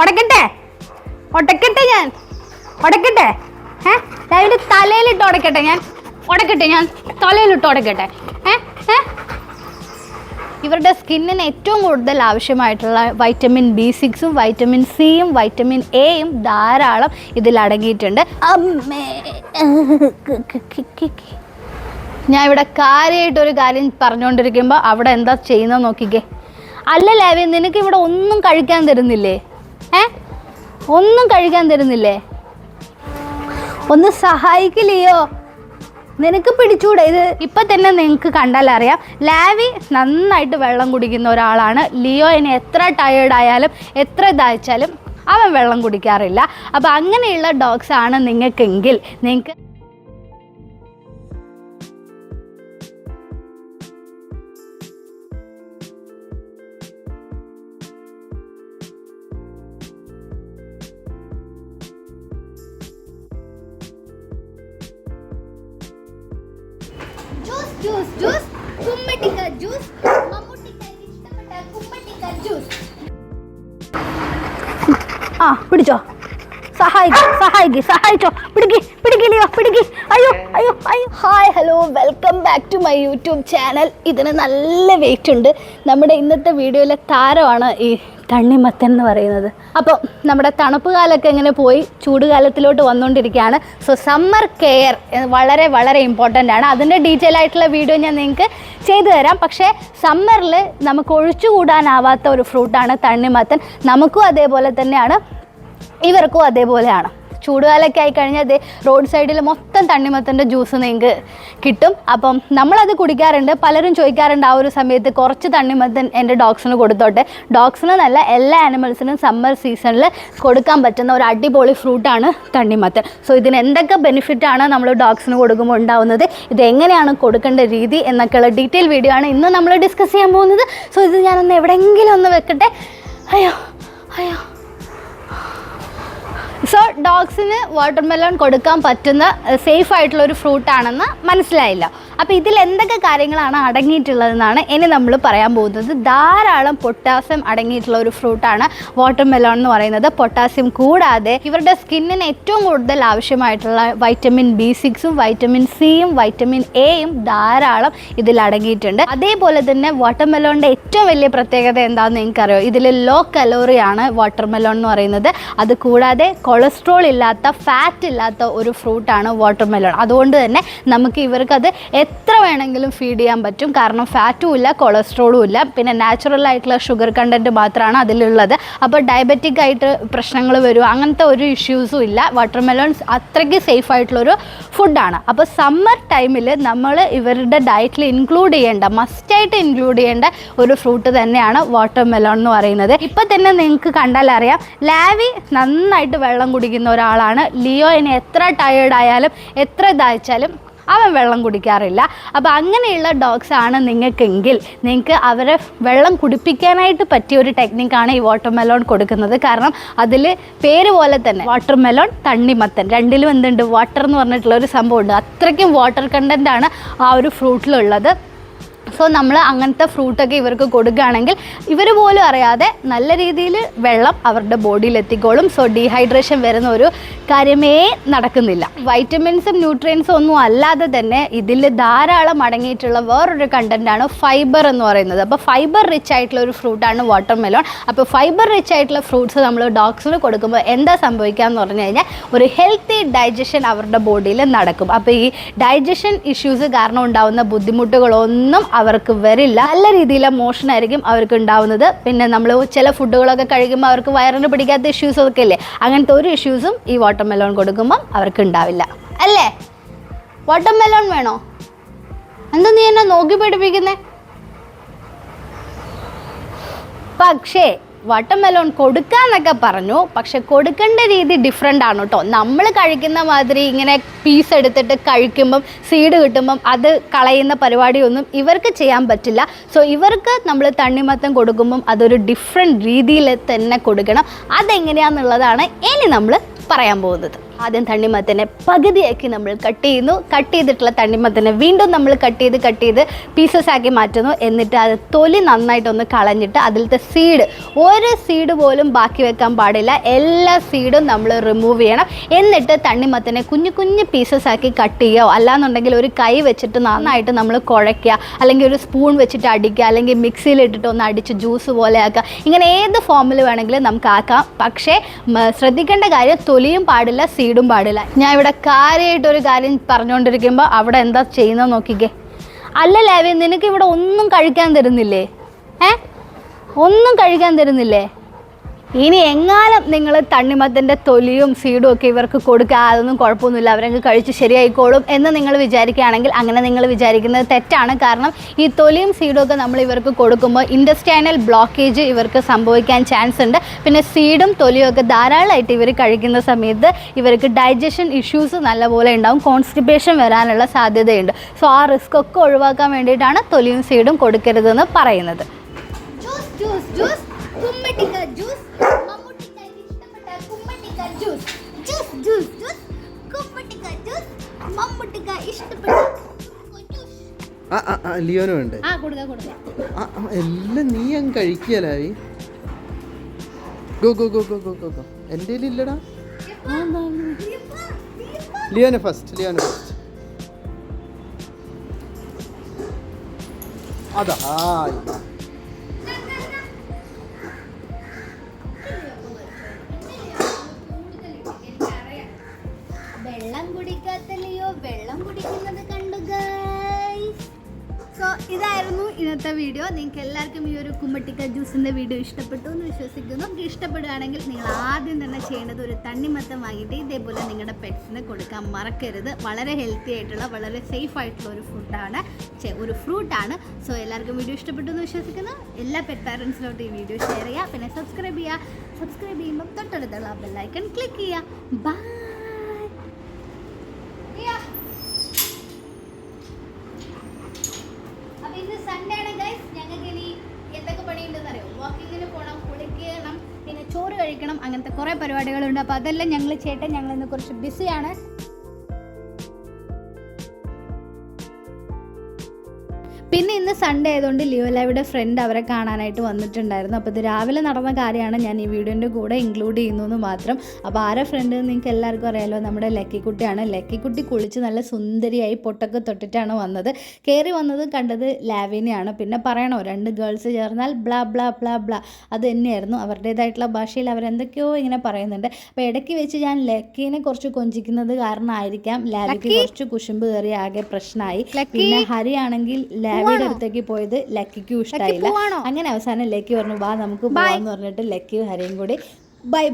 ഉടക്കട്ടെ. ഉടക്കട്ടെ ഞാൻ. ഉടക്കട്ടെ. ഏ? രാവിലെ തലയിലിട്ട് ഉടക്കട്ടെ ഞാൻ. ഉടക്കട്ടെ ഞാൻ തലയിലിട്ട് ഉടക്കട്ടെ. ഇവരുടെ സ്കിന്നിന് ഏറ്റവും കൂടുതൽ ആവശ്യമായിട്ടുള്ള വൈറ്റമിൻ ബി സിക്സും വൈറ്റമിൻ സിയും വൈറ്റമിൻ എയും ധാരാളം ഇതിൽ അടങ്ങിയിട്ടുണ്ട്. ഞാൻ ഇവിടെ കാര്യമായിട്ടൊരു കാര്യം പറഞ്ഞുകൊണ്ടിരിക്കുമ്പോൾ അവിടെ എന്താ ചെയ്യുന്നത് നോക്കിക്കേ. അല്ല ലാവി നിനക്ക് ഇവിടെ ഒന്നും കഴിക്കാൻ തരുന്നില്ലേ? ഒന്നും കഴിക്കാൻ തരുന്നില്ലേ? ഒന്ന് സഹായിക്കില്ലയോ? നിനക്ക് പിടിച്ചൂടെ ഇത്? ഇപ്പൊ തന്നെ നിങ്ങൾക്ക് കണ്ടാൽ അറിയാം. ലാവി നന്നായിട്ട് വെള്ളം കുടിക്കുന്ന ഒരാളാണ്. ലിയോ ഇനി എത്ര ടയേർഡ് ആയാലും എത്ര ഇതായാലും അവൻ വെള്ളം കുടിക്കാറില്ല. അപ്പോൾ അങ്ങനെയുള്ള ഡോഗ്സ് ആണ് നിങ്ങൾക്കെങ്കിൽ നിങ്ങൾക്ക് ജ്യൂസ് ജ്യൂസ്. കുമ്മട്ടിക്ക ജ്യൂസ്. മമ്മൂട്ടിക്കാർക്ക് ഇഷ്ടപ്പെട്ട കുമ്മട്ടിക്ക ജ്യൂസ്. ആ പിടിച്ചോ. സഹായിക്ക് സഹായിക്ക് സഹായിച്ചോ. പിടിക്ക് പിടിക്കില്ലയോ പിടിക്ക്. അയ്യോ അയ്യോ അയ്യോ. Hi hello welcome back to my YouTube channel ഇതിന് നല്ല വെയിറ്റ് ഉണ്ട്. നമ്മുടെ ഇന്നത്തെ വീഡിയോയിലെ താരമാണ് ഈ തണ്ണിമത്തൻ എന്ന് പറയുന്നത്. അപ്പോൾ നമ്മുടെ തണുപ്പ് കാലമൊക്കെ ഇങ്ങനെ പോയി ചൂടുകാലത്തിലോട്ട് വന്നുകൊണ്ടിരിക്കുകയാണ് സോ സമ്മർ കെയർ വളരെ വളരെ ഇമ്പോർട്ടന്റ് ആണ്. അതിന്റെ ഡീറ്റെയിൽ ആയിട്ടുള്ള വീഡിയോ ഞാൻ നിങ്ങൾക്ക് ചെയ്തു തരാം. പക്ഷേ സമ്മറിൽ നമുക്ക് ഒഴിച്ചുകൂടാനാവാത്ത ഒരു ഫ്രൂട്ടാണ് തണ്ണിമത്തൻ. നമുക്കും അതേപോലെ തന്നെയാണ് ഇവർക്കും അതേപോലെയാണ്. ചൂടുകാലമൊക്കെ ആയി കഴിഞ്ഞാൽ അതേ റോഡ് സൈഡിൽ മൊത്തം തണ്ണിമത്തന്റെ ജ്യൂസ് നിങ്ങൾക്ക് കിട്ടും. അപ്പം നമ്മളത് കുടിക്കാറുണ്ട്. പലരും ചോദിക്കാറുണ്ട് ആ ഒരു സമയത്ത് കുറച്ച് തണ്ണിമത്തൻ എന്റെ ഡോഗ്സിന് കൊടുത്തോട്ടെ. ഡോഗ്സിന് നല്ല എല്ലാ ആനിമൽസിനും സമ്മർ സീസണിൽ കൊടുക്കാൻ പറ്റുന്ന ഒരു അടിപൊളി ഫ്രൂട്ടാണ് തണ്ണിമത്തൻ. സോ ഇതിന് എന്തൊക്കെ ബെനിഫിറ്റാണ് നമ്മൾ ഡോഗ്സിന് കൊടുക്കുമ്പോൾ ഉണ്ടാവുന്നത്? ഇത് എങ്ങനെയാണ് കൊടുക്കേണ്ട രീതി എന്നൊക്കെയുള്ള ഡീറ്റെയിൽ വീഡിയോ ആണ് ഇന്ന് നമ്മൾ ഡിസ്കസ് ചെയ്യാൻ പോകുന്നത്. സോ ഇത് ഞാനൊന്ന് എവിടെയെങ്കിലും ഒന്ന് വെക്കട്ടെ? അയ്യോ അയ്യോ. ഡോഗ്സിന് വാട്ടർമെലൺ കൊടുക്കാൻ പറ്റുന്ന സേഫ് ആയിട്ടുള്ള ഒരു ഫ്രൂട്ട് ആണെന്ന് മനസ്സിലായില്ല. അപ്പോൾ ഇതിൽ എന്തൊക്കെ കാര്യങ്ങളാണ് അടങ്ങിയിട്ടുള്ളതെന്നാണ് ഇനി നമ്മൾ പറയാൻ പോകുന്നത്. ധാരാളം പൊട്ടാസ്യം അടങ്ങിയിട്ടുള്ള ഒരു ഫ്രൂട്ടാണ് വാട്ടർ മെലോൺ എന്ന് പറയുന്നത്. പൊട്ടാസ്യം കൂടാതെ ഇവരുടെ സ്കിന്നിന് ഏറ്റവും കൂടുതൽ ആവശ്യമായിട്ടുള്ള വൈറ്റമിൻ ബി സിക്സും വൈറ്റമിൻ സിയും വൈറ്റമിൻ എയും ധാരാളം ഇതിൽ അടങ്ങിയിട്ടുണ്ട്. അതേപോലെ തന്നെ വാട്ടർ മെലോണിന്റെ ഏറ്റവും വലിയ പ്രത്യേകത എന്താണെന്ന് നിങ്ങൾക്കറിയോ? ഇതിൽ ലോ കലോറിയാണ് വാട്ടർ മെലോൺ എന്ന് പറയുന്നത്. അത് കൂടാതെ കൊളസ്ട്രോൾ ഇല്ലാത്ത ഫാറ്റ് ഇല്ലാത്ത ഒരു ഫ്രൂട്ടാണ് വാട്ടർ മെലോൺ അതുകൊണ്ട് തന്നെ നമുക്ക് ഇവർക്കത് എത്ര വേണമെങ്കിലും ഫീഡ് ചെയ്യാൻ പറ്റും? കാരണം ഫാറ്റും ഇല്ല കൊളസ്ട്രോളും ഇല്ല. പിന്നെ നാച്ചുറൽ ആയിട്ടുള്ള ഷുഗർ കണ്ടന്റ് മാത്രമാണ് അതിലുള്ളത്. അപ്പോൾ ഡയബറ്റിക് ആയിട്ട് പ്രശ്നങ്ങൾ വരും. അങ്ങനത്തെ ഒരു ഇഷ്യൂസും ഇല്ല. വാട്ടർ മെലോൺസ് അത്രയ്ക്ക് സേഫ് ആയിട്ടുള്ളൊരു ഫുഡാണ് അപ്പോൾ സമ്മർ ടൈമിൽ നമ്മൾ ഇവരുടെ ഡയറ്റിൽ ഇൻക്ലൂഡ് ചെയ്യേണ്ട മസ്റ്റായിട്ട് ഇൻക്ലൂഡ് ചെയ്യേണ്ട ഒരു ഫ്രൂട്ട് തന്നെയാണ് വാട്ടർ മെലോൺ എന്ന് പറയുന്നത്. ഇപ്പം തന്നെ നിങ്ങൾക്ക് കണ്ടാൽ അറിയാം ലാവി നന്നായിട്ട് വെള്ളം കുടിക്കുന്ന ഒരാളാണ്. ലിയോ ഇനി എത്ര ടയേർഡ് ആയാലും എത്ര ഇതാച്ചാലും അവൻ വെള്ളം കുടിക്കാറില്ല. അപ്പോൾ അങ്ങനെയുള്ള ഡോഗ്സ് ആണ് നിങ്ങൾക്കെങ്കിൽ നിങ്ങൾക്ക് അവരെ വെള്ളം കുടിപ്പിക്കാനായിട്ട് പറ്റിയ ഒരു ടെക്നിക്കാണ് ഈ വാട്ടർ മെലോൺ കൊടുക്കുന്നത്. കാരണം അതിൽ പേര് പോലെ തന്നെ വാട്ടർ മെലോൺ തണ്ണിമത്തൻ. രണ്ടിലും എന്തുണ്ട്? വാട്ടർ എന്ന് പറഞ്ഞിട്ടുള്ള ഒരു സംഭവമുണ്ട്. അത്രയ്ക്കും വാട്ടർ കണ്ടന്റ് ആണ് ആ ഒരു ഫ്രൂട്ടിലുള്ളത് സോ നമ്മൾ അങ്ങനത്തെ ഫ്രൂട്ടൊക്കെ ഇവർക്ക് കൊടുക്കുകയാണെങ്കിൽ ഇവർ പോലും അറിയാതെ നല്ല രീതിയിൽ വെള്ളം അവരുടെ ബോഡിയിൽ എത്തിക്കോളും സോ ഡീഹൈഡ്രേഷൻ വരുന്ന ഒരു കാര്യമേ നടക്കുന്നില്ല. വൈറ്റമിൻസും ന്യൂട്രിയൻസും ഒന്നും അല്ലാതെ തന്നെ ഇതിൽ ധാരാളം അടങ്ങിയിട്ടുള്ള വേറൊരു കണ്ടന്റാണ് ഫൈബർ എന്ന് പറയുന്നത്. അപ്പോൾ ഫൈബർ റിച്ച് ആയിട്ടുള്ള ഒരു ഫ്രൂട്ടാണ് വാട്ടർ മെലോൺ അപ്പോൾ ഫൈബർ റിച്ച് ആയിട്ടുള്ള ഫ്രൂട്ട്സ് നമ്മൾ ഡോഗ്സിന് കൊടുക്കുമ്പോൾ എന്താ സംഭവിക്കുക എന്ന് പറഞ്ഞു കഴിഞ്ഞാൽ ഒരു ഹെൽത്തി ഡൈജഷൻ അവരുടെ ബോഡിയിൽ നടക്കും. അപ്പോൾ ഈ ഡൈജഷൻ ഇഷ്യൂസ് കാരണം ഉണ്ടാകുന്ന ബുദ്ധിമുട്ടുകളൊന്നും അവർക്ക് വരില്ല. നല്ല രീതിയിലെ മോഷൻ ആയിരിക്കും അവർക്ക് ഉണ്ടാവുന്നത്. പിന്നെ നമ്മൾ ചില ഫുഡുകളൊക്കെ കഴിക്കുമ്പോൾ അവർക്ക് വയറിന് പിടിക്കാത്ത ഇഷ്യൂസ് ഒക്കെ ഇല്ലേ? അങ്ങനത്തെ ഒരു ഇഷ്യൂസും ഈ വാട്ടർ മെലോൺ കൊടുക്കുമ്പോൾ അവർക്ക് ഉണ്ടാവില്ല. അല്ലേ? വാട്ടർ മെലോൺ വേണോ? എന്താ നീ എന്നെ നോക്കി പഠിപ്പിക്കുന്നേ? പക്ഷേ വാട്ടർമെലോൺ കൊടുക്കാന്നൊക്കെ പറഞ്ഞു. പക്ഷെ കൊടുക്കേണ്ട രീതി ഡിഫറെന്റ് ആണ് കേട്ടോ നമ്മൾ കഴിക്കുന്ന മാതിരി ഇങ്ങനെ പീസ് എടുത്തിട്ട് കഴിക്കുമ്പം സീഡ് കിട്ടുമ്പം അത് കളയുന്ന പരിപാടിയൊന്നും ഇവർക്ക് ചെയ്യാൻ പറ്റില്ല. സോ ഇവർക്ക് നമ്മൾ തണ്ണിമത്തം കൊടുക്കുമ്പം അതൊരു ഡിഫറെന്റ് രീതിയിൽ തന്നെ കൊടുക്കണം. അതെങ്ങനെയാണെന്നുള്ളതാണ് ഇനി നമ്മൾ പറയാൻ പോകുന്നത്. ആദ്യം തണ്ണിമത്തനെ പകുതിയാക്കി നമ്മൾ കട്ട് ചെയ്യുന്നു. കട്ട് ചെയ്തിട്ടുള്ള തണ്ണിമത്തനെ വീണ്ടും നമ്മൾ കട്ട് ചെയ്ത് കട്ട് ചെയ്ത് പീസസ് ആക്കി മാറ്റുന്നു. എന്നിട്ട് അത് തൊലി നന്നായിട്ടൊന്ന് കളഞ്ഞിട്ട് അതിലത്തെ സീഡ് ഒരു സീഡ് പോലും ബാക്കി വെക്കാൻ പാടില്ല. എല്ലാ സീഡും നമ്മൾ റിമൂവ് ചെയ്യണം. എന്നിട്ട് തണ്ണിമത്തനെ കുഞ്ഞു കുഞ്ഞു പീസസ് ആക്കി കട്ട് ചെയ്യുകയോ അല്ലാന്നുണ്ടെങ്കിൽ ഒരു കൈ വെച്ചിട്ട് നന്നായിട്ട് നമ്മൾ കുഴയ്ക്കുക. അല്ലെങ്കിൽ ഒരു സ്പൂൺ വെച്ചിട്ട് അടിക്കുക. അല്ലെങ്കിൽ മിക്സിയിലിട്ടിട്ട് ഒന്ന് അടിച്ച് ജ്യൂസ് പോലെ ആക്കുക. ഇങ്ങനെ ഏത് ഫോമിൽ വേണമെങ്കിലും നമുക്ക് ആക്കാം. പക്ഷേ ശ്രദ്ധിക്കേണ്ട കാര്യം തൊലിയും പാടില്ല സീഡും പാടില്ല. ഞാൻ ഇവിടെ കാര്യമായിട്ട് ഒരു കാര്യം പറഞ്ഞുകൊണ്ടിരിക്കുമ്പോൾ അവിടെ എന്താ ചെയ്യുന്നത് നോക്കിക്കേ. അല്ല ലാവി നിനക്ക് ഇവിടെ ഒന്നും കഴിക്കാൻ തരുന്നില്ലേ? ഏ? ഒന്നും കഴിക്കാൻ തരുന്നില്ലേ? ഇനി എങ്ങാനും നിങ്ങൾ തണ്ണിമത്തന്റെ തൊലിയും സീഡും ഒക്കെ ഇവർക്ക് കൊടുക്കുക. അതൊന്നും കുഴപ്പമൊന്നുമില്ല. അവരങ്ങ് കഴിച്ച് ശരിയായിക്കോളും എന്ന് നിങ്ങൾ വിചാരിക്കുകയാണെങ്കിൽ അങ്ങനെ നിങ്ങൾ വിചാരിക്കുന്നത് തെറ്റാണ്. കാരണം ഈ തൊലിയും സീഡും ഒക്കെ നമ്മൾ ഇവർക്ക് കൊടുക്കുമ്പോൾ ഇൻഡസ്റ്റൈനൽ ബ്ലോക്കേജ് ഇവർക്ക് സംഭവിക്കാൻ ചാൻസ് ഉണ്ട്. പിന്നെ സീഡും തൊലിയും ഒക്കെ ധാരാളമായിട്ട് ഇവർ കഴിക്കുന്ന സമയത്ത് ഇവർക്ക് ഡൈജഷൻ ഇഷ്യൂസ് നല്ലപോലെ ഉണ്ടാവും. കോൺസ്റ്റിപ്പേഷൻ വരാനുള്ള സാധ്യതയുണ്ട്. സോ ആ റിസ്ക് ഒക്കെ ഒഴിവാക്കാൻ വേണ്ടിയിട്ടാണ് തൊലിയും സീഡും കൊടുക്കരുതെന്ന് പറയുന്നത്. Juice juice juice juice juice juice juice juice കുമ്മട്ടിക്ക juice മമ്മൂട്ടിക്ക ഇഷ്ടപ്പെട്ട ലിയോനും ഉണ്ട് എല്ലാം നീ അങ്ങ് കഴിക്കലായി go go go go go go go. എന്റെ ഇല്ലടാ. ലിയോന് ഫസ്റ്റ് ലിയോന് ഫസ്റ്റ് അതാ ഇതായിരുന്നു ഇന്നത്തെ വീഡിയോ. നിങ്ങൾക്ക് എല്ലാവർക്കും ഈ ഒരു കുമ്മട്ടിക്ക ജ്യൂസിന്റെ വീഡിയോ ഇഷ്ടപ്പെട്ടു എന്ന് വിശ്വസിക്കുന്നു. നമുക്ക് ഇഷ്ടപ്പെടുകയാണെങ്കിൽ നിങ്ങൾ ആദ്യം തന്നെ ചെയ്യേണ്ടത് ഒരു തണ്ണിമത്തം വാങ്ങിയിട്ട് ഇതേപോലെ നിങ്ങളുടെ പെറ്റ്സിന് കൊടുക്കാൻ മറക്കരുത്. വളരെ ഹെൽത്തി ആയിട്ടുള്ള വളരെ സേഫ് ആയിട്ടുള്ള ഒരു ഫുഡാണ്. ഒരു ഫ്രൂട്ടാണ്. സോ എല്ലാവർക്കും വീഡിയോ ഇഷ്ടപ്പെട്ടു എന്ന് വിശ്വസിക്കുന്നു. എല്ലാ പെറ്റ് പാരൻസിലോട്ട് ഈ വീഡിയോ ഷെയർ ചെയ്യുക. പിന്നെ സബ്സ്ക്രൈബ് ചെയ്യുക. സബ്സ്ക്രൈബ് ചെയ്യുമ്പോൾ തൊട്ടടുത്തുള്ള ബെല്ലൈക്കൺ ക്ലിക്ക് ചെയ്യുക. ബൈ അപ്പൊ ഇന്ന് സൺഡേ ആണ് ഗൈസ് ഞങ്ങൾക്ക് ഇനി എന്തൊക്കെ പണിയുണ്ടെന്ന് അറിയോ വാക്കിങ്ങിന് പോകണം കുളിക്കണം പിന്നെ ചോറ് കഴിക്കണം അങ്ങനത്തെ കുറേ പരിപാടികളുണ്ട്. അപ്പോൾ അതെല്ലാം ഞങ്ങൾ ചേട്ടൻ ഞങ്ങളിന്ന് കുറച്ച് ബിസിയാണ് പിന്നെ ഇന്ന് സൺഡേ ആയതുകൊണ്ട് ലിയോലയുടെ ഫ്രണ്ട് അവരെ കാണാനായിട്ട് വന്നിട്ടുണ്ടായിരുന്നു. അപ്പോൾ ഇത് രാവിലെ നടന്ന കാര്യമാണ് ഞാൻ ഈ വീഡിയോന്റെ കൂടെ ഇൻക്ലൂഡ് ചെയ്യുന്നു എന്ന് മാത്രം. അപ്പോൾ ആരെ ഫ്രണ്ട് നിങ്ങൾക്ക് എല്ലാവർക്കും അറിയാലോ. നമ്മുടെ ലക്കിക്കുട്ടിയാണ്. ലക്കിക്കുട്ടി കുളിച്ച് നല്ല സുന്ദരിയായി പൊട്ടൊക്കെ തൊട്ടിട്ടാണ് വന്നത്. കയറി വന്നത് കണ്ടത് ലാവിനെയാണ് പിന്നെ പറയണോ രണ്ട് ഗേൾസ് ചേർന്നാൽ ബ്ലാ ബ്ലാ ബ്ലാ ബ്ലാ അത് തന്നെയായിരുന്നു. അവരുടേതായിട്ടുള്ള ഭാഷയിൽ അവരെന്തൊക്കെയോ ഇങ്ങനെ പറയുന്നുണ്ട്. അപ്പോൾ ഇടയ്ക്ക് വെച്ച് ഞാൻ ലക്കിനെ കുറച്ച് കൊഞ്ചിക്കുന്നത് കാരണമായിരിക്കാം. ലാവിക്ക് കുറച്ച് കുശുമ്പ് കയറി ആകെ പ്രശ്നമായി. പിന്നെ ഹരി ആണെങ്കിൽ ലാവിയുടെ അടുത്തേക്ക് പോയത് ലക്കിക്കും ഇഷ്ടമായില്ല അങ്ങനെ അവസാനം ലക്കി പറഞ്ഞു വാ നമുക്ക് പോവാന്ന് പറഞ്ഞിട്ട് ലക്കിയും ഹരിയും കൂടി ബൈ